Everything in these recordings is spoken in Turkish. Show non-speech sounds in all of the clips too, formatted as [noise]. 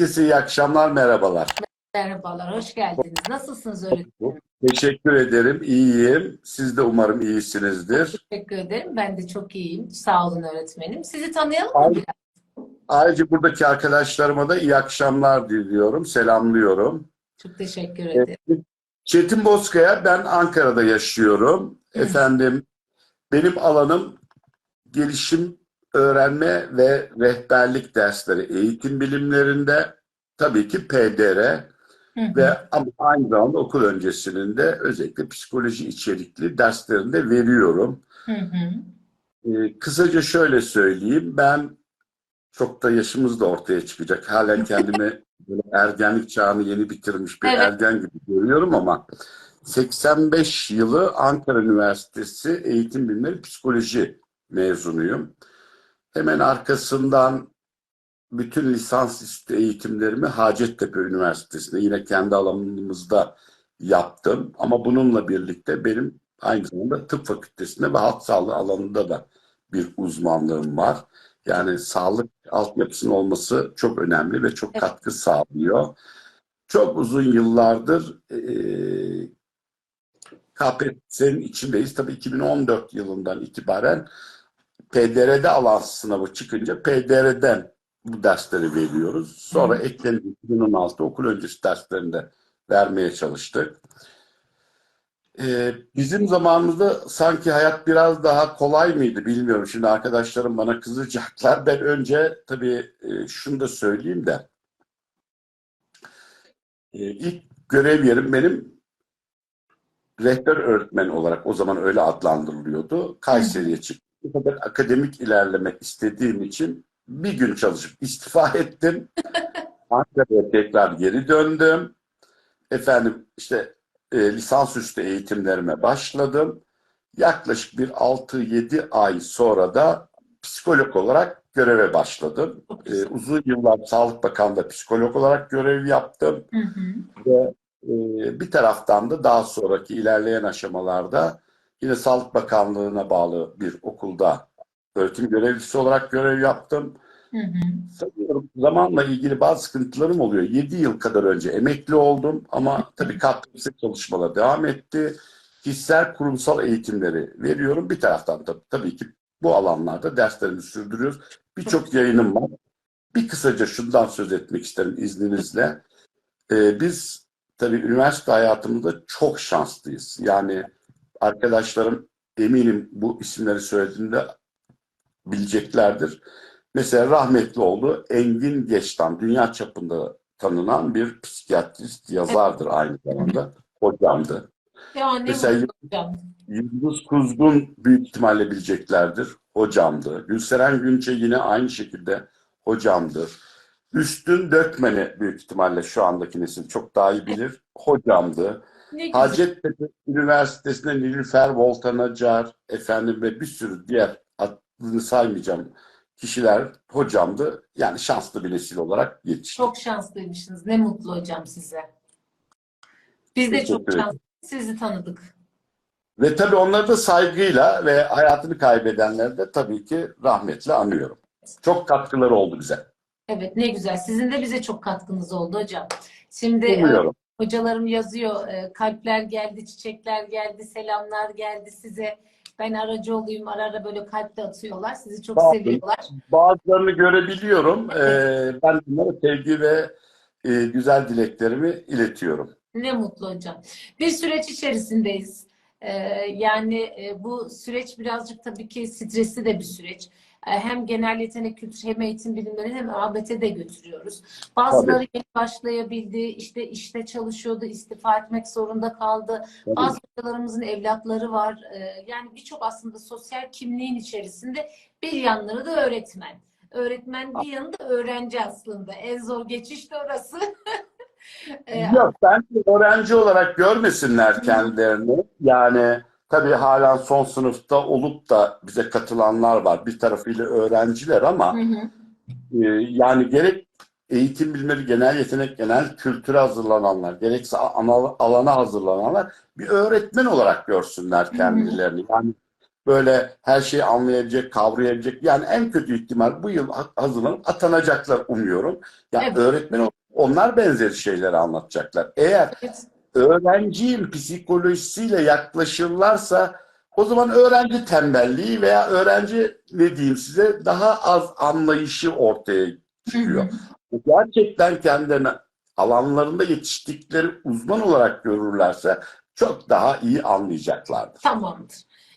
Herkese iyi akşamlar, merhabalar. Merhabalar, hoş geldiniz. Nasılsınız öğretmenim? Teşekkür ederim, iyiyim. Siz de umarım iyisinizdir. Teşekkür ederim. Ben de çok iyiyim. Sağ olun öğretmenim. Sizi tanıyalım mı Ay- biraz? Ayrıca buradaki arkadaşlarıma da iyi akşamlar diliyorum, selamlıyorum. Çok teşekkür ederim. Çetin Bozkaya, ben Ankara'da yaşıyorum. Hı. Efendim, benim alanım gelişim, öğrenme ve rehberlik dersleri eğitim bilimlerinde. Tabii ki PDR. Hı hı. Ve ama aynı zamanda okul öncesinde özellikle psikoloji içerikli derslerinde veriyorum. Hı hı. Ee, kısaca şöyle söyleyeyim, ben çok da yaşımız da ortaya çıkacak. Halen kendimi [laughs] böyle ergenlik çağını yeni bitirmiş bir Evet. ergen gibi görüyorum ama 85 yılı Ankara Üniversitesi Eğitim Bilimleri Psikoloji mezunuyum. Hemen arkasından bütün lisansüstü eğitimlerimi Hacettepe Üniversitesi'nde yine kendi alanımızda yaptım. Ama bununla birlikte benim aynı zamanda tıp fakültesinde ve halk sağlığı alanında da bir uzmanlığım var. Yani sağlık altyapısının olması çok önemli ve çok Evet. katkı sağlıyor. Çok uzun yıllardır eee KPSS'nin içindeyiz. Tabii 2014 yılından itibaren PDR'de alan sınavı çıkınca PDR'den bu dersleri veriyoruz. Sonra Hı. eklenip 2016 okul öncesi derslerinde vermeye çalıştık. Ee, bizim zamanımızda sanki hayat biraz daha kolay mıydı bilmiyorum. Şimdi arkadaşlarım bana kızacaklar. [laughs] Ben önce tabii e, şunu da söyleyeyim de. E, ilk görev yerim benim rehber öğretmen olarak o zaman öyle adlandırılıyordu. Kayseri'ye çıktım. Fakat akademik ilerlemek istediğim için bir gün çalışıp istifa ettim. [laughs] Ankara'ya tekrar geri döndüm. Efendim işte e, lisansüstü eğitimlerime başladım. Yaklaşık bir 6-7 ay sonra da psikolog olarak göreve başladım. E, uzun yıllar Sağlık Bakanlığı'nda psikolog olarak görev yaptım. Hı hı. Ve e, bir taraftan da daha sonraki ilerleyen aşamalarda yine Sağlık Bakanlığı'na bağlı bir okulda öğretim görevlisi olarak görev yaptım. Hı hı. Sanıyorum zamanla ilgili bazı sıkıntılarım oluyor. 7 yıl kadar önce emekli oldum ama tabii KPSS çalışmalar devam etti. Kişisel kurumsal eğitimleri veriyorum. Bir taraftan da tabii ki bu alanlarda derslerimi sürdürüyoruz. Birçok yayınım var. Bir kısaca şundan söz etmek isterim izninizle. Ee, biz tabii üniversite hayatımızda çok şanslıyız. Yani arkadaşlarım eminim bu isimleri söylediğinde bileceklerdir. Mesela rahmetli oldu Engin Geçtan, dünya çapında tanınan bir psikiyatrist, yazardır aynı zamanda. Hocamdı. Ya Mesela hocam. Yıldız Kuzgun büyük ihtimalle bileceklerdir. Hocamdı. Gülseren Günçe yine aynı şekilde hocamdır. Üstün Dökmen'i büyük ihtimalle şu andaki nesil çok daha iyi bilir. Hocamdı. Hacettepe Üniversitesi'nde Nilüfer Voltan Acar, efendim ve bir sürü diğer saymayacağım kişiler hocamdı. Yani şanslı bir nesil olarak yetişti. Çok şanslıymışsınız. Ne mutlu hocam size. Biz de çok şanslıyız. Sizi tanıdık. Ve tabii onları da saygıyla ve hayatını kaybedenleri de tabii ki rahmetle anıyorum. Çok katkıları oldu bize. Evet ne güzel. Sizin de bize çok katkınız oldu hocam. Şimdi e, Umuyorum. Hocalarım yazıyor, e, kalpler geldi, çiçekler geldi, selamlar geldi size. Ben aracı olayım, ara ara böyle kalp de atıyorlar. Sizi çok olun. seviyorlar. Bazılarını görebiliyorum. Ee, ben bunlara sevgi ve e, güzel dileklerimi iletiyorum. Ne mutlu hocam. Bir süreç içerisindeyiz. E, yani e, bu süreç birazcık tabii ki stresli de bir süreç. E, hem genel yetenek kültürü hem eğitim bilimleri hem ABT'de götürüyoruz. Bazıları yeni başlayabildi, işte işte çalışıyordu, istifa etmek zorunda kaldı. Tabii. Bazı hocalarımızın evlatları var. Ee, Yani birçok aslında sosyal kimliğin içerisinde bir yanları da öğretmen. Öğretmen bir yanında öğrenci aslında. En zor geçiş de orası. Ee, [laughs] Yok ben öğrenci olarak görmesinler kendilerini. Yani tabii halen son sınıfta olup da bize katılanlar var. Bir tarafıyla öğrenciler ama hı hı. e, yani gerek eğitim bilimleri, genel yetenek, genel kültüre hazırlananlar, gerekse ana alana hazırlananlar bir öğretmen olarak görsünler kendilerini. Yani böyle her şeyi anlayabilecek, kavrayabilecek. Yani en kötü ihtimal bu yıl ha- hazırlanıp atanacaklar umuyorum. Yani Evet. öğretmen onlar benzeri şeyleri anlatacaklar. Eğer Evet. Öğrencinin psikolojisiyle yaklaşırlarsa o zaman öğrenci tembelliği veya öğrenci ne diyeyim size daha az anlayışı ortaya çıkıyor. Gerçekten kendilerini alanlarında yetiştikleri uzman olarak görürlerse çok daha iyi anlayacaklardır. Tamamdır.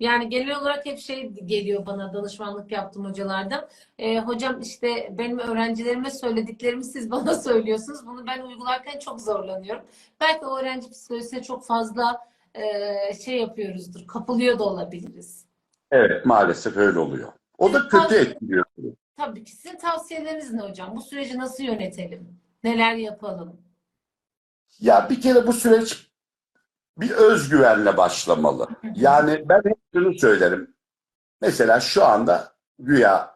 Yani genel olarak hep şey geliyor bana danışmanlık yaptığım hocalardan. Ee, hocam işte benim öğrencilerime söylediklerimi siz [laughs] bana söylüyorsunuz. Bunu ben uygularken çok zorlanıyorum. Belki o öğrenci psikolojisine çok fazla e, şey yapıyoruzdur. Kapılıyor da olabiliriz. Evet maalesef öyle oluyor. O da kötü etkiliyor. Tabii ki sizin tavsiyeleriniz ne hocam? Bu süreci nasıl yönetelim? Neler yapalım? Ya bir kere bu süreç bir özgüvenle başlamalı. Yani ben hep şunu söylerim. Mesela şu anda güya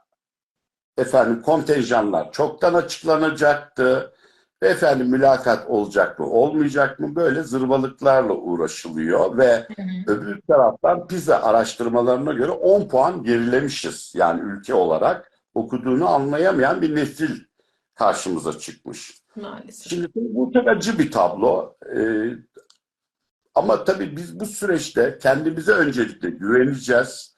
efendim kontenjanlar çoktan açıklanacaktı. Ve efendim mülakat olacak mı, olmayacak mı böyle zırvalıklarla uğraşılıyor ve öbür taraftan PISA araştırmalarına göre 10 puan gerilemişiz. Yani ülke olarak okuduğunu anlayamayan bir nesil karşımıza çıkmış. Maalesef. Şimdi bu çok acı bir tablo. Ee, ama tabii biz bu süreçte kendimize öncelikle güveneceğiz.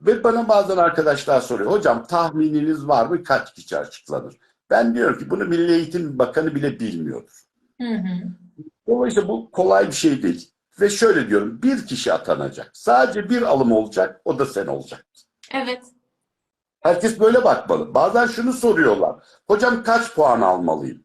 Ve bana bazen arkadaşlar soruyor. Hocam tahmininiz var mı? Kaç kişi açıklanır? Ben diyorum ki bunu Milli Eğitim Bakanı bile bilmiyordur. Hı hı. Dolayısıyla bu kolay bir şey değil. Ve şöyle diyorum bir kişi atanacak. Sadece bir alım olacak. O da sen olacak. Evet. Herkes böyle bakmalı. Bazen şunu soruyorlar. Hocam kaç puan almalıyım?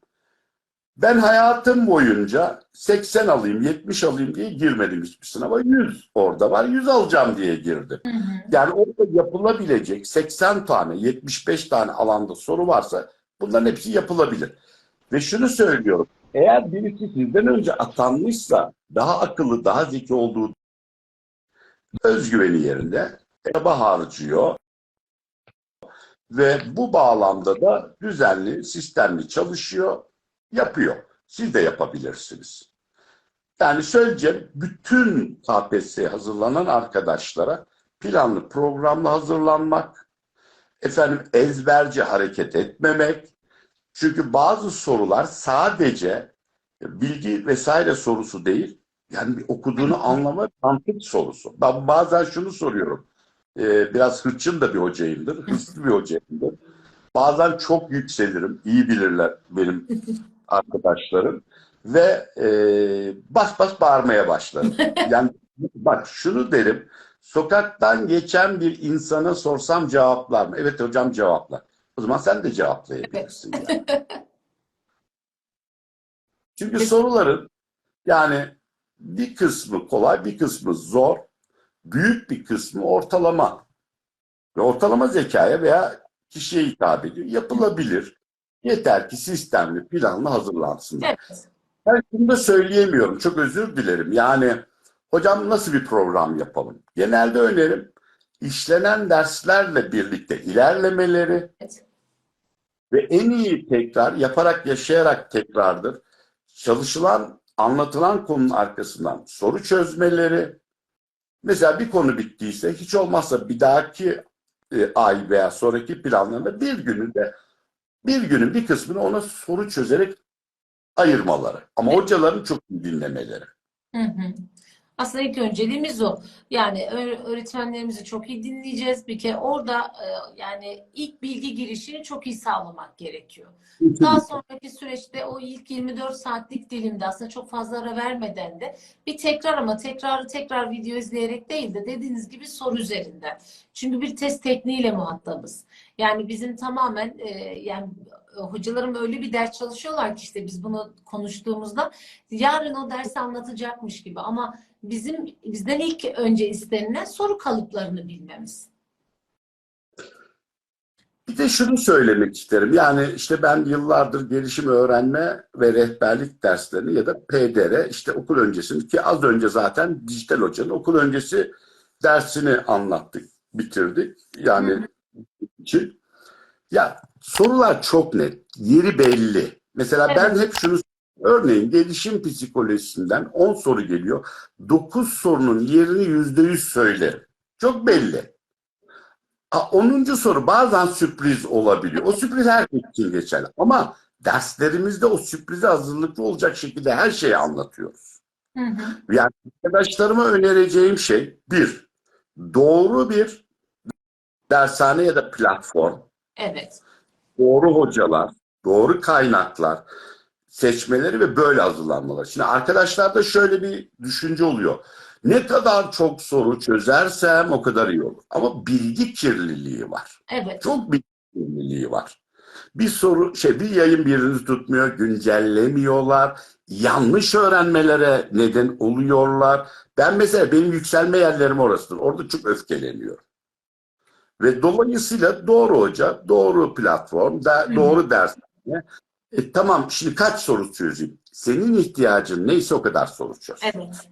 Ben hayatım boyunca 80 alayım, 70 alayım diye girmedim hiçbir sınava. 100 orada var, 100 alacağım diye girdim. Hı hı. Yani orada yapılabilecek 80 tane, 75 tane alanda soru varsa bunların hepsi yapılabilir. Ve şunu söylüyorum. Eğer birisi sizden önce atanmışsa daha akıllı, daha zeki olduğu özgüveni yerinde çaba harcıyor ve bu bağlamda da düzenli, sistemli çalışıyor, yapıyor. Siz de yapabilirsiniz. Yani söyleyeceğim bütün KPSS'ye hazırlanan arkadaşlara planlı, programlı hazırlanmak, efendim ezberci hareket etmemek. Çünkü bazı sorular sadece bilgi vesaire sorusu değil, yani bir okuduğunu anlama mantık sorusu. Ben bazen şunu soruyorum. Ee, biraz hırçın da bir hocayımdır, hırslı bir hocayımdır. Bazen çok yükselirim, iyi bilirler benim [laughs] arkadaşlarım ve e, bas bas bağırmaya başlarım. [laughs] Yani bak şunu derim, sokaktan geçen bir insana sorsam cevaplar mı? Evet hocam cevaplar. O zaman sen de cevaplayabilirsin. Yani. [laughs] Çünkü soruların yani bir kısmı kolay, bir kısmı zor, büyük bir kısmı ortalama. Ve ortalama zekaya veya kişiye hitap ediyor. Yapılabilir. Yeter ki sistemli, planlı hazırlansınlar. Evet. Ben şunu da söyleyemiyorum. Çok özür dilerim. Yani hocam nasıl bir program yapalım? Genelde önerim işlenen derslerle birlikte ilerlemeleri Evet. ve en iyi tekrar yaparak yaşayarak tekrardır. Çalışılan, anlatılan konunun arkasından soru çözmeleri. Mesela bir konu bittiyse hiç olmazsa bir dahaki e, ay veya sonraki planlarında bir gününde bir günün bir kısmını ona soru çözerek ayırmaları. Ama hocaların çok dinlemeleri. Hı hı. Aslında ilk önceliğimiz o. Yani öğ- öğretmenlerimizi çok iyi dinleyeceğiz. Bir kere orada e, yani ilk bilgi girişini çok iyi sağlamak gerekiyor. Daha sonraki süreçte o ilk 24 saatlik dilimde aslında çok fazla ara vermeden de bir tekrar ama tekrarı tekrar video izleyerek değil de dediğiniz gibi soru üzerinden. Çünkü bir test tekniğiyle muhatabız. Yani bizim tamamen e, yani hocalarım öyle bir ders çalışıyorlar ki işte biz bunu konuştuğumuzda yarın o dersi anlatacakmış gibi ama bizim bizden ilk önce istenilen soru kalıplarını bilmemiz. Bir de şunu söylemek isterim. Yani işte ben yıllardır gelişim öğrenme ve rehberlik derslerini ya da PDR işte okul öncesini ki az önce zaten dijital hocanın okul öncesi dersini anlattık, bitirdik. Yani Hı Evet. hep şunu örneğin gelişim psikolojisinden 10 soru geliyor. 9 sorunun yerini %100 söylerim. Çok belli. Ha, 10. soru bazen sürpriz olabiliyor. O sürpriz herkes için geçerli. Ama derslerimizde o sürprize hazırlıklı olacak şekilde her şeyi anlatıyoruz. Hı hı. Yani arkadaşlarıma önereceğim şey bir, doğru bir dershane ya da platform, Evet. Doğru hocalar, doğru kaynaklar seçmeleri ve böyle hazırlanmalar. Şimdi arkadaşlarda şöyle bir düşünce oluyor. Ne kadar çok soru çözersem o kadar iyi olur. Ama bilgi kirliliği var. Evet. Çok bilgi kirliliği var. Bir soru, şey bir yayın birini tutmuyor, güncellemiyorlar, yanlış öğrenmelere neden oluyorlar. Ben mesela benim yükselme yerlerim orasıdır. Orada çok öfkeleniyorum. Ve dolayısıyla doğru hoca, doğru platform, da, doğru ders. E, tamam şimdi kaç soru çözeyim? Senin ihtiyacın neyse o kadar soru çöz. Evet.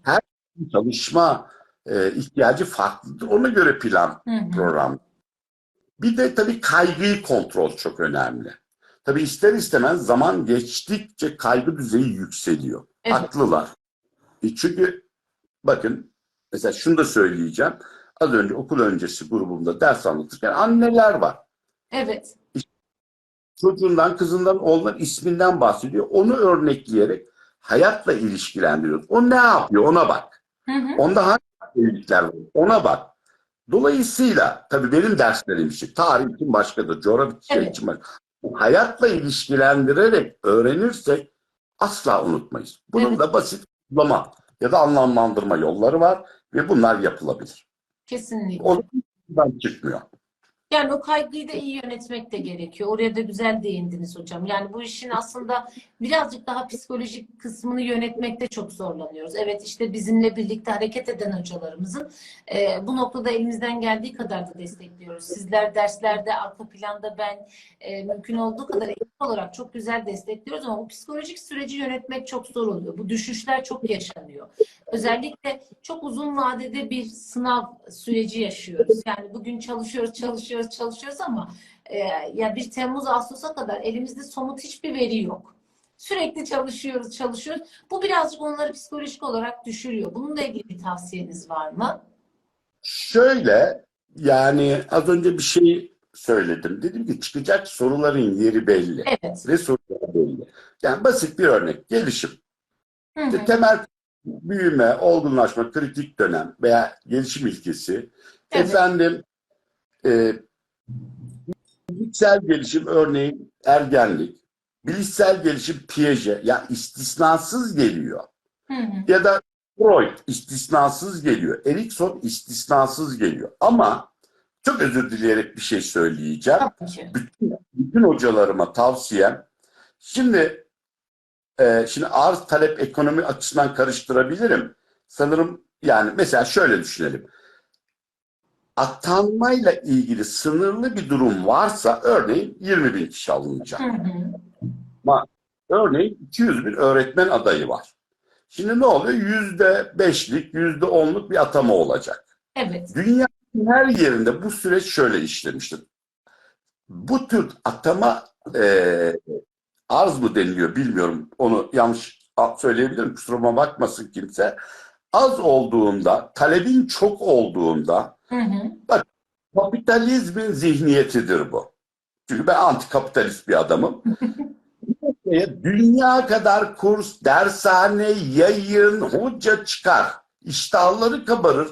Çalışma e, ihtiyacı farklıdır. Ona göre plan program. Bir de tabii kaygıyı kontrol çok önemli. Tabii ister istemez zaman geçtikçe kaygı düzeyi yükseliyor. Evet. Haklılar. E çünkü bakın mesela şunu da söyleyeceğim. Az önce okul öncesi grubumda ders anlatırken anneler var. Evet. Çocuğundan, kızından, oğlundan isminden bahsediyor. Onu örnekleyerek hayatla ilişkilendiriyor. O ne yapıyor ona bak. Hı hı. Onda hangi özellikler var? Ona bak. Dolayısıyla tabii benim derslerim için tarih için başkadır, coğrafya şey Evet. için başka. Hayatla ilişkilendirerek öğrenirsek asla unutmayız. Bunun Evet. da basit uygulama ya da anlamlandırma yolları var ve bunlar yapılabilir. Kesinlikle. Ondan çıkmıyor. Yani o kaygıyı da iyi yönetmek de gerekiyor. Oraya da güzel değindiniz hocam. Yani bu işin aslında birazcık daha psikolojik kısmını yönetmekte çok zorlanıyoruz. Evet işte bizimle birlikte hareket eden hocalarımızın e, bu noktada elimizden geldiği kadar da destekliyoruz. Sizler derslerde, arka planda ben e, mümkün olduğu kadar ekip olarak çok güzel destekliyoruz ama bu psikolojik süreci yönetmek çok zor oluyor. Bu düşüşler çok yaşanıyor. Özellikle çok uzun vadede bir sınav süreci yaşıyoruz. Yani bugün çalışıyoruz, çalışıyoruz, çalışıyoruz ama e, ya bir Temmuz Ağustos'a kadar elimizde somut hiçbir veri yok. Sürekli çalışıyoruz, çalışıyoruz. Bu birazcık onları psikolojik olarak düşürüyor. Bununla ilgili bir tavsiyeniz var mı? Şöyle yani az önce bir şey söyledim. Dedim ki çıkacak soruların yeri belli Evet. ve sorular belli. Yani basit bir örnek. Gelişim. Hı hı. İşte temel büyüme, olgunlaşma, kritik dönem veya gelişim ilkesi. Evet. Efendim e, bilişsel gelişim örneğin ergenlik. Bilişsel gelişim Piaget. Ya istisnasız geliyor. Hı hı. Ya da Freud istisnasız geliyor. Erikson istisnasız geliyor. Ama çok özür dileyerek bir şey söyleyeceğim. Bütün, bütün hocalarıma tavsiyem şimdi e, şimdi arz talep ekonomi açısından karıştırabilirim. Sanırım yani mesela şöyle düşünelim. Atanmayla ilgili sınırlı bir durum varsa örneğin 20 bin kişi alınacak. Hı hı. Örneğin 200 bin öğretmen adayı var. Şimdi ne oluyor? Yüzde beşlik, yüzde onluk bir atama olacak. Evet. Dünyanın her yerinde bu süreç şöyle işlemiştir. Bu tür atama e, arz mı deniliyor bilmiyorum. Onu yanlış söyleyebilirim. Kusuruma bakmasın kimse. Az olduğunda, talebin çok olduğunda Hı hı. kapitalizmin zihniyetidir bu. Çünkü ben antikapitalist bir adamım. [laughs] Dünya kadar kurs, dershane, yayın, hoca çıkar. İştahları kabarır.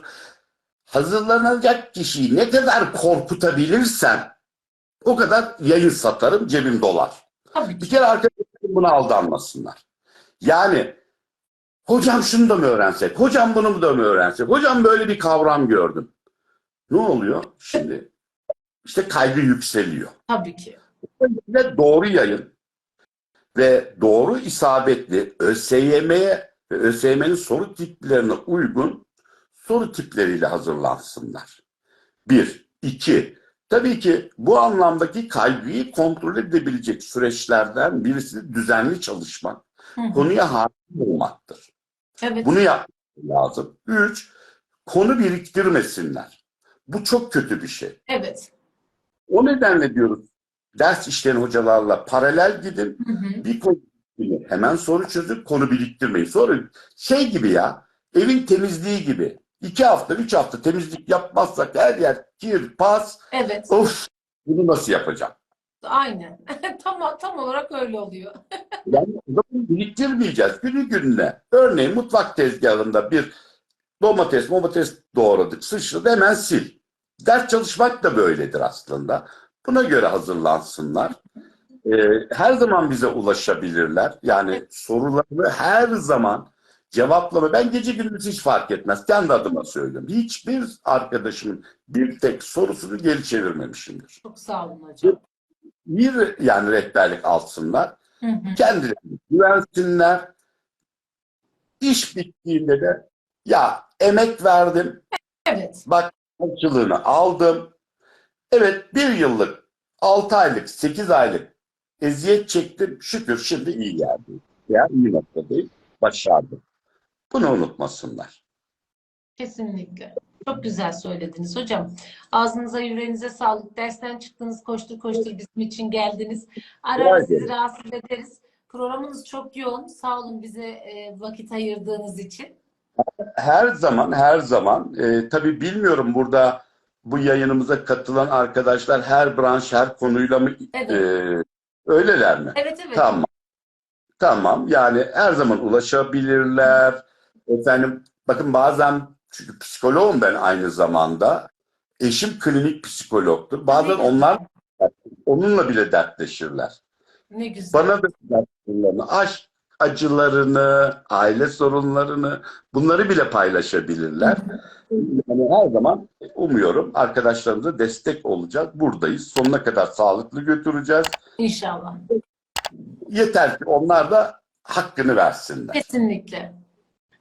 Hazırlanacak kişiyi ne kadar korkutabilirsen o kadar yayın satarım, cebim dolar. Tabii Bir kere arkadaşlarım buna aldanmasınlar. Yani hocam şunu da mı öğrensek? Hocam bunu da mı öğrensek? Hocam böyle bir kavram gördüm. Ne oluyor şimdi? İşte kaygı yükseliyor. Tabii ki. Ve doğru yayın ve doğru isabetli ÖSYM'ye ve ÖSYM'nin soru tiplerine uygun soru tipleriyle hazırlansınlar. Bir. iki. Tabii ki bu anlamdaki kaygıyı kontrol edebilecek süreçlerden birisi düzenli çalışmak, Hı hı. konuya hakim olmaktır. Evet. Bunu yapmak lazım. Üç, konu biriktirmesinler. Bu çok kötü bir şey. Evet. O nedenle diyoruz ders işleyen hocalarla paralel gidin. Hı hı. Bir konu hemen soru çözüp konu biriktirmeyin. Sonra şey gibi ya evin temizliği gibi. iki hafta, üç hafta temizlik yapmazsak her yer kir, pas. Evet. Of bunu nasıl yapacağım? Aynen. [laughs] Tam, tam olarak öyle oluyor. [laughs] Yani biriktirmeyeceğiz günü gününe. Örneğin mutfak tezgahında bir domates, domates doğradık, sıçradı hemen sil. Ders çalışmak da böyledir aslında. Buna göre hazırlansınlar. Ee, her zaman bize ulaşabilirler. Yani sorularını her zaman cevaplama. Ben gece gündüz hiç fark etmez. Kendi adıma söylüyorum. Hiçbir arkadaşımın bir tek sorusunu geri çevirmemişimdir. Çok sağ olun hocam. Bir yani rehberlik alsınlar. Hı hı. kendilerine güvensinler. İş bittiğinde de ya emek verdim, Evet. bak karşılığını aldım. Evet bir yıllık, altı aylık, sekiz aylık eziyet çektim. Şükür şimdi iyi geldi. Ya iyi noktadayım, başardım. Bunu unutmasınlar. Kesinlikle. Çok güzel söylediniz hocam. Ağzınıza yüreğinize sağlık. Dersten çıktınız koştur koştur bizim için geldiniz. Ara ara Rica sizi rahatsız ederiz. Programınız çok yoğun. Sağ olun bize e, vakit ayırdığınız için. Her zaman, her zaman. E, tabii bilmiyorum burada bu yayınımıza katılan arkadaşlar her branş, her konuyla mı Evet. e, öyleler mi? Evet evet. Tamam. Tamam. Yani her zaman ulaşabilirler. Efendim bakın bazen çünkü psikoloğum ben aynı zamanda. Eşim klinik psikologtur. Bazen onlar onunla bile dertleşirler. Ne güzel. Bana da dertleşirlerini, aşk acılarını, aile sorunlarını bunları bile paylaşabilirler. Yani her zaman umuyorum arkadaşlarımıza destek olacağız. Buradayız. Sonuna kadar sağlıklı götüreceğiz. İnşallah. Yeter ki onlar da hakkını versinler. Kesinlikle.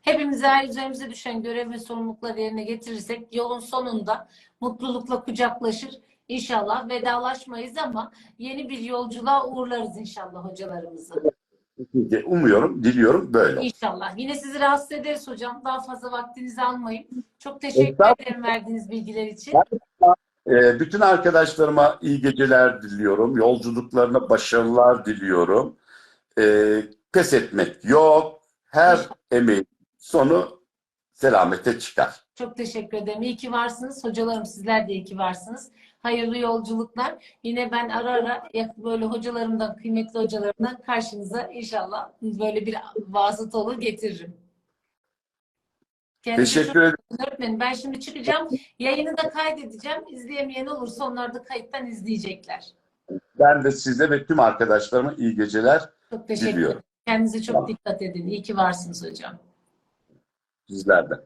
Hepimiz eğer üzerimize düşen görev ve sorumlulukları yerine getirirsek yolun sonunda mutlulukla kucaklaşır. İnşallah vedalaşmayız ama yeni bir yolculuğa uğurlarız inşallah hocalarımızı. Umuyorum, diliyorum böyle. İnşallah. Yine sizi rahatsız ederiz hocam. Daha fazla vaktinizi almayayım. Çok teşekkür ederim verdiğiniz bilgiler için. Ee, bütün arkadaşlarıma iyi geceler diliyorum. Yolculuklarına başarılar diliyorum. Ee, pes etmek yok. Her emeğin sonu selamete çıkar. Çok teşekkür ederim. İyi ki varsınız. Hocalarım sizler de iyi ki varsınız. Hayırlı yolculuklar. Yine ben ara ara böyle hocalarımdan, kıymetli hocalarımdan karşınıza inşallah böyle bir vasıta olur getiririm. Kendinize Teşekkür ederim. öğretmenim. Ben şimdi çıkacağım. Yayını da kaydedeceğim. İzleyemeyen olursa onlar da kayıttan izleyecekler. Ben de size ve tüm arkadaşlarıma iyi geceler Çok teşekkür diliyorum. ederim. Kendinize çok Tamam. dikkat edin. İyi ki varsınız hocam. Sizlerden.